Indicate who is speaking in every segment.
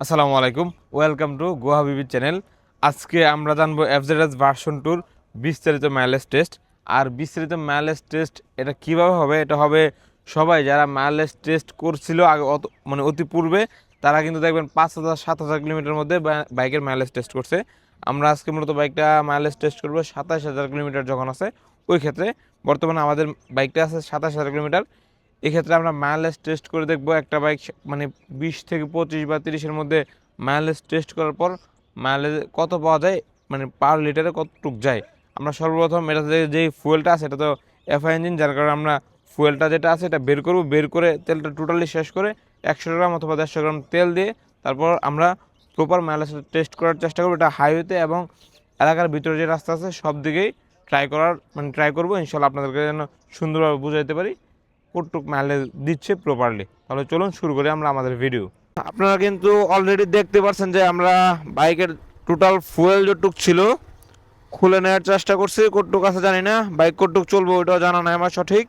Speaker 1: আসসালামু আলাইকুম। Welcome to Goa Bibi channel আজকে আমরা জানব এফজেডএস ভার্সন টুর বিস্তারিত মাইলেজ টেস্ট আর বিস্তারিত মাইলেজ টেস্ট এটা কীভাবে হবে? এটা হবে সবাই যারা মাইলেজ টেস্ট করছিল আগে অত মানে অতি পূর্বে, তারা কিন্তু দেখবেন পাঁচ হাজার, সাত হাজার কিলোমিটার মধ্যে বাইকের মাইলেজ টেস্ট করছে। আমরা আজকে মূলত বাইকটা মাইলেজ টেস্ট করব সাতাশ হাজার কিলোমিটার যখন আছে, ওই ক্ষেত্রে। বর্তমানে আমাদের বাইকটা আছে সাতাশ হাজার কিলোমিটার। এক্ষেত্রে আমরা মাইলেজ টেস্ট করে দেখব একটা বাইক মানে বিশ থেকে পঁচিশ বা তিরিশের মধ্যে মাইলেজ টেস্ট করার পর মাইলেজ কত পাওয়া যায়? মানে পার লিটারে কতটুক যায়? আমরা সর্বপ্রথম এটাতে যে ফুয়েলটা আছে, এটা তো এফআই ইঞ্জিন যার কারণে আমরা ফুয়েলটা যেটা আছে এটা বের করব। বের করে তেলটা টোটালি শেষ করে একশো গ্রাম অথবা দেড়শো গ্রাম তেল দিয়ে তারপর আমরা প্রপার মাইলেজ টেস্ট করার চেষ্টা করব। এটা হাইওয়েতে এবং এলাকার ভিতরে যে রাস্তা আছে, সব দিকেই ট্রাই করার মানে ট্রাই করব। ইনশাল্লাহ আপনাদেরকে যেন সুন্দরভাবে বুঝাইতে পারি। কতটুক মাইলেজ দিচ্ছে প্রপারলি তাহলে চলুন শুরু করি আমরা আমাদের ভিডিও আপনারা কিন্তু অলরেডি দেখতে পাচ্ছেন যে আমরা বাইকের টোটাল ফুয়েল যেটুক ছিল, খুলে নেওয়ার চেষ্টা করছি। কতটুক আছে জানি না, বাইক কতটুক চলবে ওইটাও জানা নাই আমার সঠিক।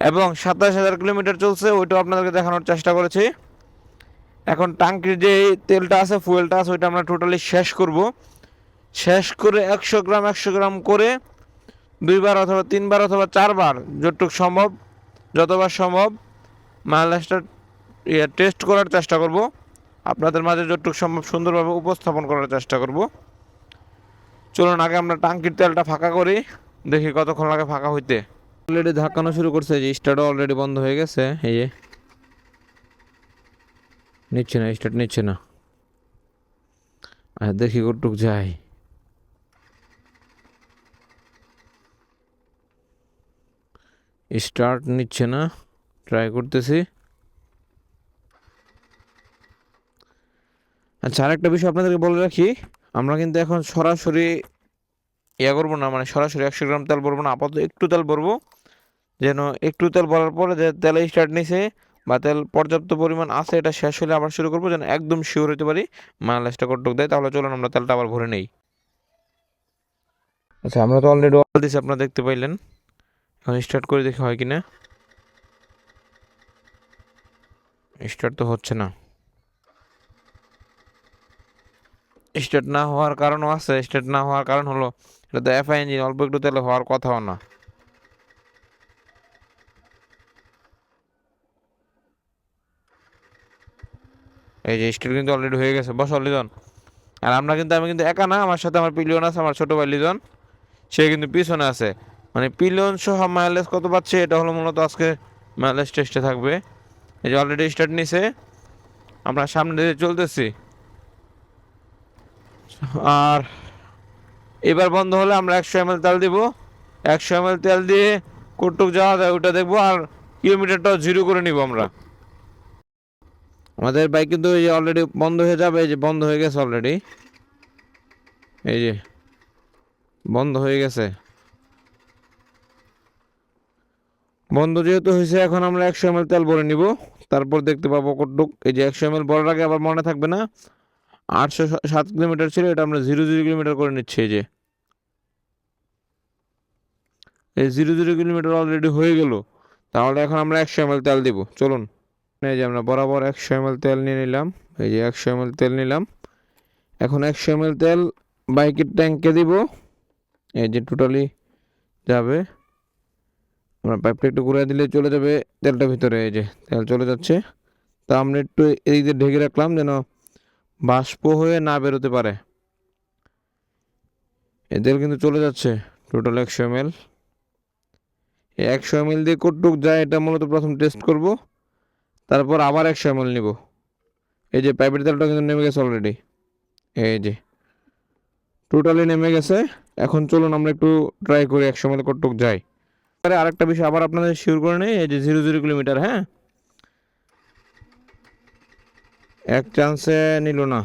Speaker 1: এবং সাতাশ হাজার কিলোমিটার চলছে, ওইটাও আপনাদেরকে দেখানোর চেষ্টা করেছি। এখন টাঙ্কির যে তেলটা আছে ফুয়েলটা আছে, ওইটা আমরা টোটালি শেষ করব। শেষ করে একশো গ্রাম একশো গ্রাম করে দুইবার অথবা তিনবার অথবা চারবার যতটুক সম্ভব যতবার সম্ভব ইয়ে টেস্ট করার চেষ্টা করব। আপনাদের মাঝে যতটুকু সম্ভব সুন্দরভাবে উপস্থাপন করার চেষ্টা করব। চলুন, আগে আমরা টাঙ্কির তেলটা ফাঁকা করি। দেখি কতক্ষণ লাগে ফাঁকা হইতে। অলরেডি ধাক্কানো শুরু করছে যে স্টার্টও অলরেডি বন্ধ হয়ে গেছে। এই যে। নিচ্ছে না স্টার্ট নিচ্ছে না। আর দেখি কতটুক যায়। স্টার্ট নিচ্ছে না। ট্রাই করতেছি। আচ্ছা আরেকটা বিষয় আপনাদেরকে বলে রাখি। আমরা কিন্তু এখন সরাসরি ইয়া করব না মানে সরাসরি একশো গ্রাম তেল ভরবো না, আপাতত একটু তেল ভরবো। যেন একটু তেল ভরার পরে যে তেলে স্টার্ট নিছে বা তেল পর্যাপ্ত পরিমাণ আছে, এটা শেষ হলে আবার শুরু করব, যেন একদম শিওর হতে পারি মাইলেজটা কটুক দেয়। তাহলে চলুন আমরা তেলটা আবার ভরে নেই। আচ্ছা আমরা তো অলরেডি অল দিছি, আপনারা দেখতে পাইলেন। এখন স্টার্ট করে দেখি হয় কিনা। স্টার্ট তো হচ্ছে না। স্টার্ট না হওয়ার কারণও আছে স্টার্ট না হওয়ার কারণ হলো, এটা তো এফআই ইঞ্জিন অল্প একটু তেলে হওয়ার কথাও না। এই যে স্টার্ট কিন্তু অলরেডি হয়ে গেছে। বস, লিজন। আর আমরা কিন্তু, আমি কিন্তু একা না, আমার সাথে আমার পিলিয়ন আছে, আমার ছোট ভাই লিজন। সে কিন্তু পিছনে আছে। মানে পিলিয়ন সহ মাইলেজ কত পাচ্ছে, এটা হলো মূলত আজকে মাইলেজ টেস্টে থাকবে। এই যে অলরেডি স্টার্ট নিছে। আমরা সামনে দিয়ে চলতেছি। আর এবার বন্ধ হলে আমরা একশো এম তেল দিব। একশো এম তেল দিয়ে কটুক যাওয়া যায় ওটা দেখব আর কিলোমিটারটাও জিরো করে নিব আমরা। আমাদের বাইক কিন্তু এই যে অলরেডি বন্ধ হয়ে যাবে, এই যে বন্ধ হয়ে গেছে অলরেডি এই যে বন্ধ হয়ে গেছে। বন্ধ, যেহেতু হয়েছে, এখন আমরা একশো এম তেল ভরে নিব। তারপর দেখতে পাবো কটুক এই যে একশো এম এল ভরার আগে আবার মনে থাকবে না। আটশো সাত কিলোমিটার ছিল, এটা আমরা জিরো জিরো কিলোমিটার করে নিচ্ছি, এই যে। এই জিরো জিরো কিলোমিটার অলরেডি হয়ে গেল। তাহলে এখন আমরা একশো এম তেল দিব। চলুন। এই যে আমরা বরাবর একশো এম তেল নিয়ে নিলাম। এই যে একশো এম তেল নিলাম। এখন একশো এম তেল বাইকের ট্যাঙ্কে দিব? এই যে টোটালি যাবে। আমরা পাইপটা একটু ঘুরে দিলে চলে যাবে তেলটা ভিতরে, এই যে তেল চলে যাচ্ছে। তা আমরা একটু এই যে ঢেকে রাখলাম যেন বাষ্প হয়ে না বেরোতে পারে। এ তেল কিন্তু চলে যাচ্ছে টোটাল একশো এম এল একশো এম এল দিয়ে কটুক যায় এটা মূলত প্রথম টেস্ট করব। তারপর আবার একশো এম এল নিব। এই যে পাইপের তেলটা কিন্তু নেমে গেছে অলরেডি এই যে টোটালি নেমে গেছে। এখন চলুন আমরা একটু ট্রাই করি একশো এম এল কটুক যায়। এবারে আরেকটা বিষয় আবার আপনাদের শিওর করে নেই এই যে জিরো জিরো কিলোমিটার হ্যাঁ? এক চান্সে নিল না।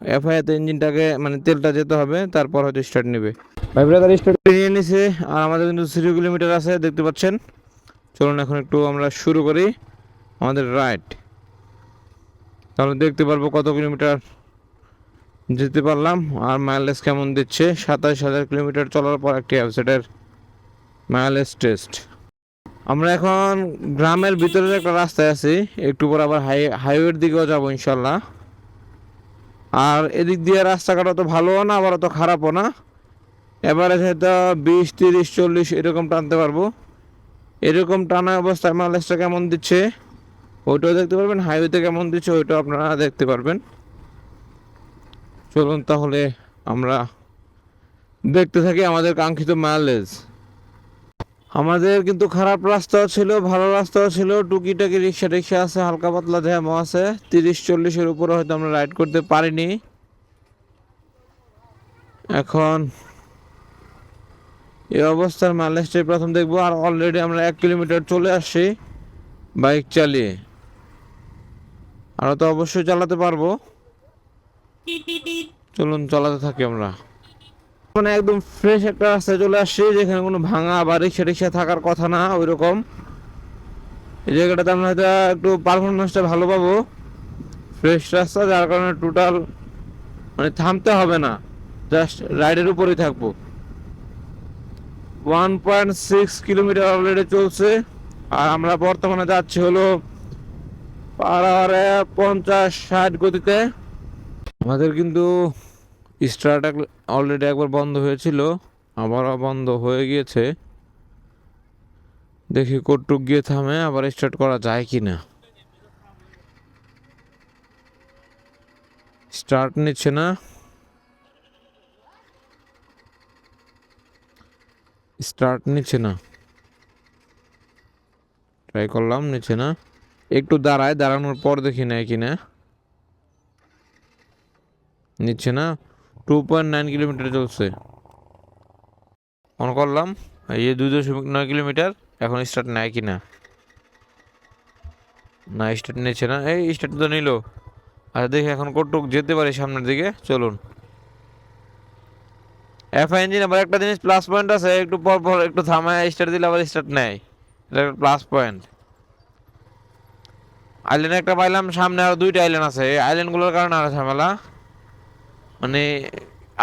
Speaker 1: এফআইআতে ইঞ্জিনটাকে মানে তেলটা যেতে হবে তারপর হয়তো স্টার্ট নেবে। ভাই ব্রাদার স্টার্ট নিয়ে নিছে আর আমাদের কিন্তু জিরো কিলোমিটার আছে দেখতে পাচ্ছেন। চলুন এখন একটু আমরা শুরু করি আমাদের রাইড তাহলে দেখতে পারব কত কিলোমিটার যেতে পারলাম আর মাইলেজ কেমন দিচ্ছে। সাতাশ হাজার কিলোমিটার চলার পর একটি অ্যাপসেটের মাইলেজ টেস্ট। আমরা এখন গ্রামের ভিতরের একটা রাস্তায় আছি, একটু পর আবার হাই হাইওয়ের দিকেও যাব ইনশাল্লাহ। আর এদিক দিয়ে রাস্তাঘাট অত ভালোও না আবার অত খারাপও না। এবারে হয়তো বিশ, তিরিশ, চল্লিশ এরকম টানতে পারব। এরকম টানা অবস্থায় মাইলেজটা কেমন দিচ্ছে? ওইটাও দেখতে পারবেন, হাইওয়েতে কেমন দিচ্ছে ওইটাও আপনারা দেখতে পারবেন। চলুন তাহলে আমরা দেখতে থাকি আমাদের কাঙ্ক্ষিত মাইলেজ। আমাদের কিন্তু খারাপ রাস্তাও ছিল, ভালো রাস্তাও ছিল। টুকিটাকি রিক্সা টিক্সা আছে, হালকা পাতলা জ্যামও আছে। তিরিশ চল্লিশের উপরে হয়তো আমরা রাইড করতে পারিনি। এখন এই অবস্থার মাইলেজটাই প্রথম দেখব, আর অলরেডি আমরা এক কিলোমিটার চলে আসছি বাইক চালিয়ে। আরও তো অবশ্যই চালাতে পারব। চলুন, চালাতে থাকি আমরা। মানে একদম ফ্রেশ একটা রাস্তায় চলে আসছি, যেখানে কোনো ভাঙা বা রিক্সা টিক্সা থাকার কথা না ওই রকম এই জায়গাটাতে আমরা হয়তো একটু পারফরমেন্সটা ভালো পাবো। ফ্রেশ রাস্তা, যার কারণে টোটাল মানে থামতে হবে না জাস্ট রাইডের উপরেই থাকব। One point six kilometre already চলছে, আর আমরা বর্তমানে যাচ্ছি হলো পার আওয়ারে পঞ্চাশ ষাট গতিতে। আমাদের কিন্তু স্টার্ট অলরেডি একবার বন্ধ হয়েছিল, আবারও বন্ধ হয়ে গিয়েছে। দেখি কটুক গিয়ে থামে, আবার স্টার্ট করা যায় কি না স্টার্ট নিচ্ছে না। স্টার্ট নিচ্ছে না। ট্রাই করলাম, নিচ্ছে না। একটু দাঁড়ায়, দাঁড়ানোর পর দেখি নেয় কিনা। নিচ্ছে না। টু পয়েন্ট নাইন কিলোমিটার চলছে। অন করলাম, এই দুই দশমিক নয় কিলোমিটার এখন স্টার্ট নেয় কি না? না স্টার্ট নিচ্ছে না। এই স্টার্ট তো নিল। আচ্ছা দেখি এখন কটুক যেতে পারি সামনের দিকে। চলুন। এফ ইঞ্জিন আবার একটা জিনিস প্লাস পয়েন্ট আছে, একটু পর পর একটু থামায় স্টার্ট দিলে আবার স্টার্ট নেয়। এটা একটা প্লাস পয়েন্ট আইল্যান্ড একটা পাইলাম, সামনে আরও দুইটা আইল্যান্ড আছে। এই আইল্যান্ডগুলোর কারণে আরও ঝামেলা। মানে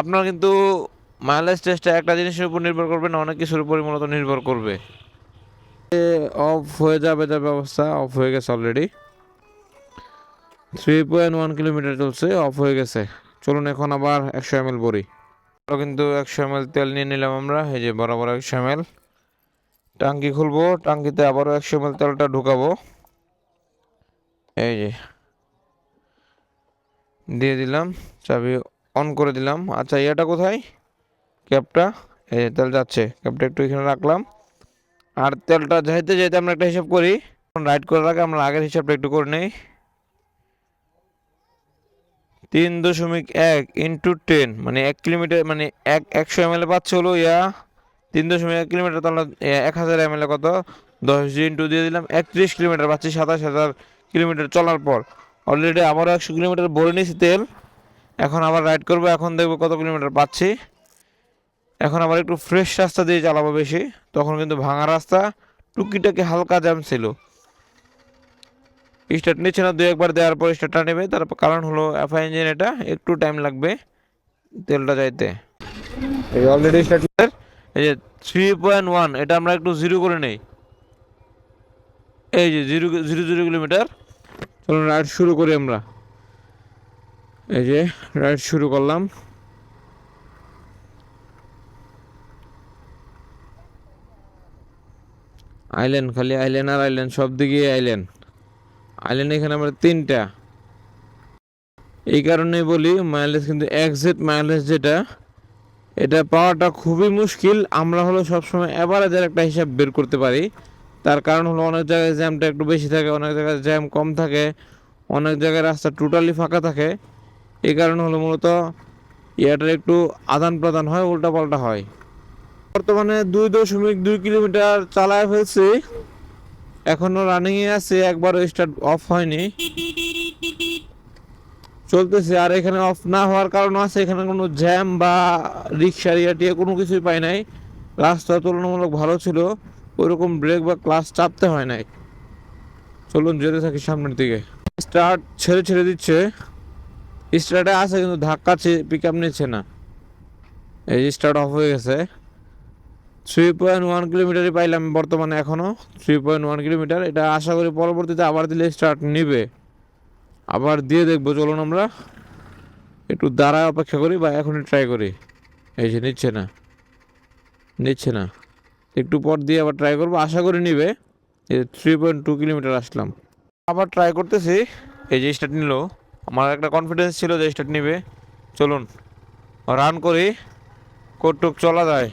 Speaker 1: আপনার কিন্তু মাইলেজ টেস্টটা একটা জিনিসের উপর নির্ভর করবে না অনেক কিছুর উপরই মূলত নির্ভর করবে। অফ হয়ে যাবে যাবে অবস্থা অফ হয়ে গেছে already three point one kilometre চলছে অফ হয়ে গেছে। চলুন এখন আবার একশো এম এল ভরি কিন্তু একশো এম এল তেল নিয়ে নিলাম আমরা, এই যে বরাবর একশো এম এল টাঙ্কি খুলবো, টাঙ্কিতে আবারও একশো এম এল তেলটা ঢুকাবো। এই যে। দিয়ে দিলাম, চাবি অন করে দিলাম। আচ্ছা ইয়েটা কোথায়? ক্যাপটা এই তেল যাচ্ছে। ক্যাপটা একটু এখানে রাখলাম। আর তেলটা যাইতে যাইতে আমরা একটা হিসাব করি। রাইড করার আগে আমরা আগের হিসাবটা একটু করে নেই। তিন দশমিক এক ইন্টু টেন মানে এক কিলোমিটার মানে এক, একশো এম এল এ পাচ্ছে হলো, ইয়া তিন দশমিক এক কিলোমিটার, তাহলে এক হাজার এম এল এ কত? দশ ইন্টু দিয়ে দিলাম, একত্রিশ কিলোমিটার পাচ্ছি, সাতাশ হাজার কিলোমিটার চলার পর। অলরেডি আবারও একশো কিলোমিটার ভরে নিয়েছি তেল। এখন আবার রাইড করব এখন দেখব কত কিলোমিটার পাচ্ছি। এখন আবার একটু ফ্রেশ রাস্তা দিয়ে চালাবো বেশি। তখন কিন্তু ভাঙা রাস্তা টুকিটাকি হালকা জ্যাম ছিল। স্টার্ট নিচ্ছে না দু একবার দেওয়ার পর স্টার্টটা নেবে। তার কারণ হলো এফআই ইঞ্জিন এটা একটু টাইম লাগবে তেলটা যাইতে এই অলরেডি স্টার্ট এই যে থ্রি পয়েন্ট ওয়ান এটা আমরা একটু জিরো করে নেই। এই যে জিরো জিরো জিরো কিলোমিটার চলুন রাইড শুরু করি আমরা। এই যে রাইড শুরু করলাম। আইল্যান্ড, খালি আইল্যান্ড আর আইল্যান্ড, সব দিকে আইল্যান্ড। আইল্যান্ড এখানে আমরা তিনটা। এই কারণেই বলি মাইলেজ কিন্তু এক্সিট মাইলেজ যেটা, এটা পাওয়াটা খুবই মুশকিল। আমরা হলো সবসময় অ্যাভারেজের একটা হিসাব বের করতে পারি। তার কারণ হলো অনেক জায়গায় জ্যামটা একটু বেশি থাকে, অনেক জায়গায় জ্যাম কম থাকে, অনেক জায়গায় রাস্তা টোটালি ফাঁকা থাকে। এই কারণে হলো মূলত ইয়াটার একটু আদান প্রদান হয় উল্টা পাল্টা হয়। বর্তমানে দুই দশমিক দুই কিলোমিটার চালায় ফেলছি। এখনও রানিং এ আছে, একবারও স্টার্ট অফ হয়নি। চলতেছে, আর এখানে অফ না হওয়ার কারণ আছে, এখানে কোনো জ্যাম বা রিক্সা রিয়াটিয়া কোনো কিছুই পাই নাই। রাস্তা তুলনামূলক ভালো ছিল, ওইরকম ব্রেক বা ক্লাস চাপতে হয় নাই। চলুন যেতে থাকি সামনের দিকে। স্টার্ট ছেড়ে ছেড়ে দিচ্ছে। স্টার্টে আছে, কিন্তু ধাক্কা পিক আপ নিচ্ছে না। এই স্টার্ট অফ হয়ে গেছে। থ্রি পয়েন্ট ওয়ান কিলোমিটারই পাইলাম বর্তমানে এখনও থ্রি পয়েন্ট ওয়ান কিলোমিটার এটা আশা করি পরবর্তীতে আবার দিলে স্টার্ট নিবে। আবার দিয়ে দেখব, চলুন আমরা। একটু দাঁড়ায় অপেক্ষা করি বা এখনই ট্রাই করি। এই যে নিচ্ছে না। নিচ্ছে না। একটু পর দিয়ে আবার ট্রাই করব, আশা করি নিবে। এই থ্রি পয়েন্ট টু কিলোমিটার আসলাম। আবার ট্রাই করতেছি। এই যে স্টার্ট নিল। আমার একটা কনফিডেন্স ছিল যে স্টার্ট নিবে। চলুন রান করি। কটুক চলা যায়।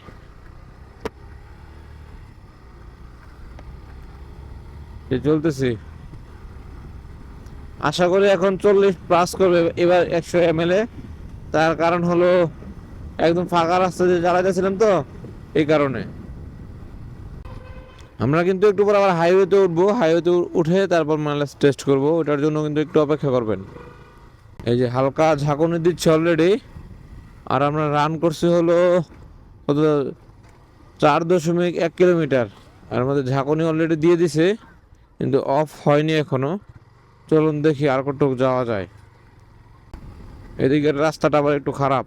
Speaker 1: চলতেছি। আশা করি এখন চল্লিশ প্লাস করবে এবার একশো এম এ। তার কারণ হলো একদম ফাঁকা রাস্তা দিয়ে চালাইতেছিলাম তো এই কারণে। আমরা কিন্তু একটু পর আবার হাইওয়েতে উঠবো। হাইওয়েতে উঠে তারপর মাইলেজ টেস্ট করব। ওটার জন্য কিন্তু একটু অপেক্ষা করবেন। এই যে হালকা ঝাঁকুনি দিচ্ছে অলরেডি আর আমরা রান করছি হলো কত? চার দশমিক এক কিলোমিটার আর আমাদের ঝাঁকুনি অলরেডি দিয়ে দিছে, কিন্তু অফ হয়নি এখনও। চলুন দেখি আর কতটুকু যাওয়া যায়। এদিকের রাস্তাটা আবার একটু খারাপ।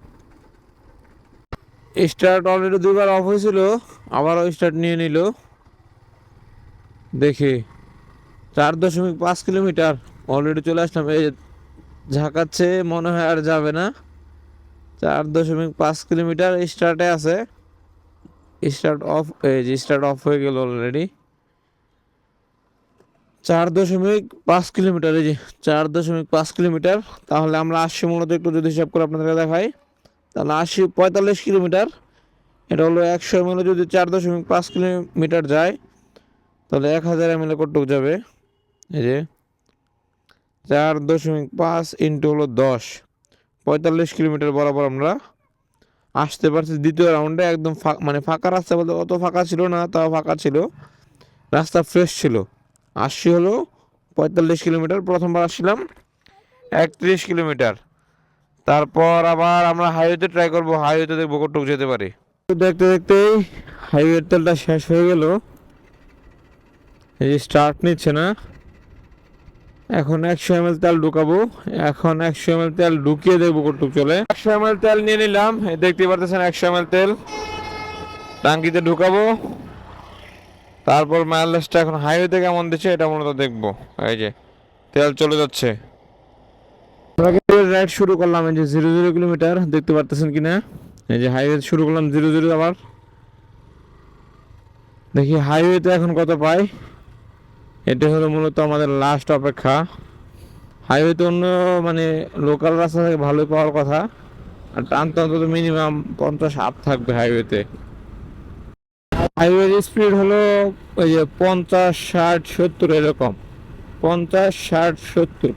Speaker 1: স্টার্ট অলরেডি দুবার অফ হয়েছিল, আবারও স্টার্ট নিয়ে নিল। দেখি। চার দশমিক পাঁচ কিলোমিটার অলরেডি চলে আসলাম, এই ঝাঁকাচ্ছে, মনে হয় আর যাবে না। চার দশমিক পাঁচ কিলোমিটার স্টার্টে আছে। স্টার্ট অফ এই যে স্টার্ট অফ হয়ে গেল অলরেডি চার দশমিক পাঁচ কিলোমিটার, এই যে চার দশমিক পাঁচ কিলোমিটার। তাহলে আমরা আশি মূলত একটু যদি হিসাব করে আপনাদেরকে দেখাই, তাহলে আশি পঁয়তাল্লিশ কিলোমিটার। এটা হলো একশো এম যদি চার দশমিক পাঁচ কিলোমিটার যায়, তাহলে এক হাজার এম এল কটুক যাবে? এই যে চার দশমিক পাঁচ ইন্টু হলো দশ। পঁয়তাল্লিশ কিলোমিটার বরাবর আমরা আসতে পারছি। দ্বিতীয় রাউন্ডে একদম মানে ফাঁকা রাস্তা বলতে অত ফাঁকা ছিল না, তাও ফাঁকা ছিল। রাস্তা ফ্রেশ ছিল। আসছি হলো পঁয়তাল্লিশ কিলোমিটার, প্রথমবার আসছিলাম একত্রিশ কিলোমিটার। তারপর আবার আমরা হাইওয়েতে ট্রাই করব। হাইওয়েতে দেখব কটুক যেতে পারি। দেখতে দেখতেই হাইওয়ের তেলটা শেষ হয়ে গেল। এই স্টার্ট নিচ্ছে না। এখন একশো এম তেল ঢুকাবো। এখন একশো এম তেল ঢুকিয়ে দেখব কটুক চলে। একশো এম তেল নিয়ে নিলাম। দেখতে পারতেছেন একশো এম তেল। টাঙ্কিতে ঢুকাবো। তারপর মাইলেজটা এখন হাইওয়েতে কেমন দিচ্ছে এটা মূলত দেখব। এই যে, তেল চলে যাচ্ছে। রাইড শুরু করলাম এই যে জিরো জিরো কিলোমিটার দেখতে পারতেছেন কিনা? এই যে হাইওয়ে শুরু করলাম জিরো জিরো আবার। দেখি হাইওয়েতে এখন কত পাই? এটা হলো মূলত আমাদের লাস্ট অপেক্ষা। হাইওয়েতে অন্য মানে লোকাল রাস্তা থেকে ভালোই পাওয়ার কথা। আর টানতে অন্তত মিনিমাম পঞ্চাশ আপ থাকবে হাইওয়েতে হাইওয়ের স্পিড হলো ওই যে পঞ্চাশ, ষাট, সত্তর এরকম। পঞ্চাশ, ষাট, সত্তর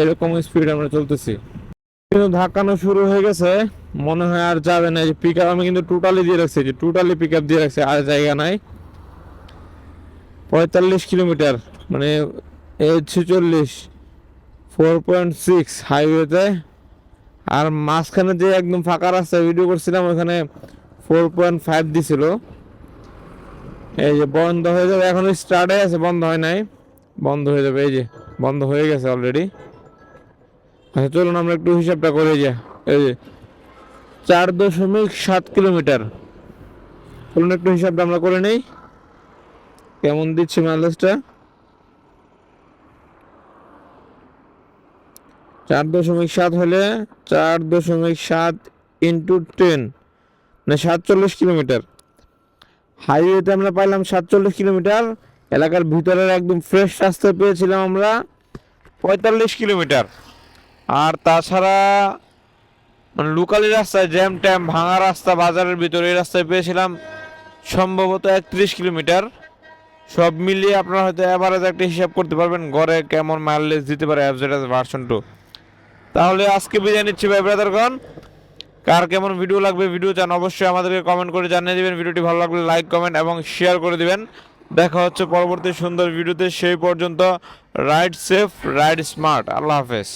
Speaker 1: এরকম স্পিড আমরা চলতেছি। কিন্তু ধাক্কানো শুরু হয়ে গেছে। মনে হয় আর যাবে না। যে পিক আপ আমি কিন্তু টোটালি দিয়ে রাখছি, যে টোটালি পিক আপ দিয়ে রাখছি, আর জায়গা নাই। পঁয়তাল্লিশ কিলোমিটার মানে ছেচল্লিশ ফোর পয়েন্ট সিক্স হাইওয়েতে আর মাঝখানে যে একদম ফাঁকা রাস্তা ভিডিও করছিলাম, ওখানে ফোর পয়েন্ট ফাইভ দিছিল। এই যে বন্ধ হয়ে যাবে, এখন স্টার্টে আছে, বন্ধ হয় নাই। বন্ধ হয়ে যাবে, এই যে বন্ধ হয়ে গেছে অলরেডি আচ্ছা চলুন আমরা একটু হিসাবটা করে যা, এই যে চার দশমিক সাত কিলোমিটার। চলুন একটু হিসাবটা আমরা করে নেই। কেমন দিচ্ছে মাইলেজটা? চার দশমিক সাত হলে চার দশমিক সাত ইন্টু টেন মানে সাতচল্লিশ কিলোমিটার। হাইওয়েতে আমরা পাইলাম সাতচল্লিশ কিলোমিটার, এলাকার ভিতরের একদম ফ্রেশ রাস্তা পেয়েছিলাম আমরা পঁয়তাল্লিশ কিলোমিটার। আর তাছাড়া মানে লোকালি রাস্তায় জ্যাম ট্যাম ভাঙা রাস্তা, বাজারের ভিতরে এই রাস্তায় পেয়েছিলাম সম্ভবত একত্রিশ কিলোমিটার। সব মিলিয়ে আপনারা হয়তো অ্যাভারেজ একটা হিসাব করতে পারবেন গড়ে কেমন মাইলেজ দিতে পারে অ্যাভজেটাস ভার্সন টু তাহলে আজকে বিদায় নিচ্ছি ভাই ব্রাদারগণ কার কেমন ভিডিও লাগবে ভিডিও চান অবশ্যই আমাদেরকে কমেন্ট করে জানিয়ে দিবেন। ভিডিওটি ভালো লাগলে লাইক কমেন্ট এবং শেয়ার করে দিবেন। দেখা হচ্ছে পরবর্তী সুন্দর ভিডিওতে সেই পর্যন্ত রাইড সেফ রাইড স্মার্ট আল্লাহ হাফেজ।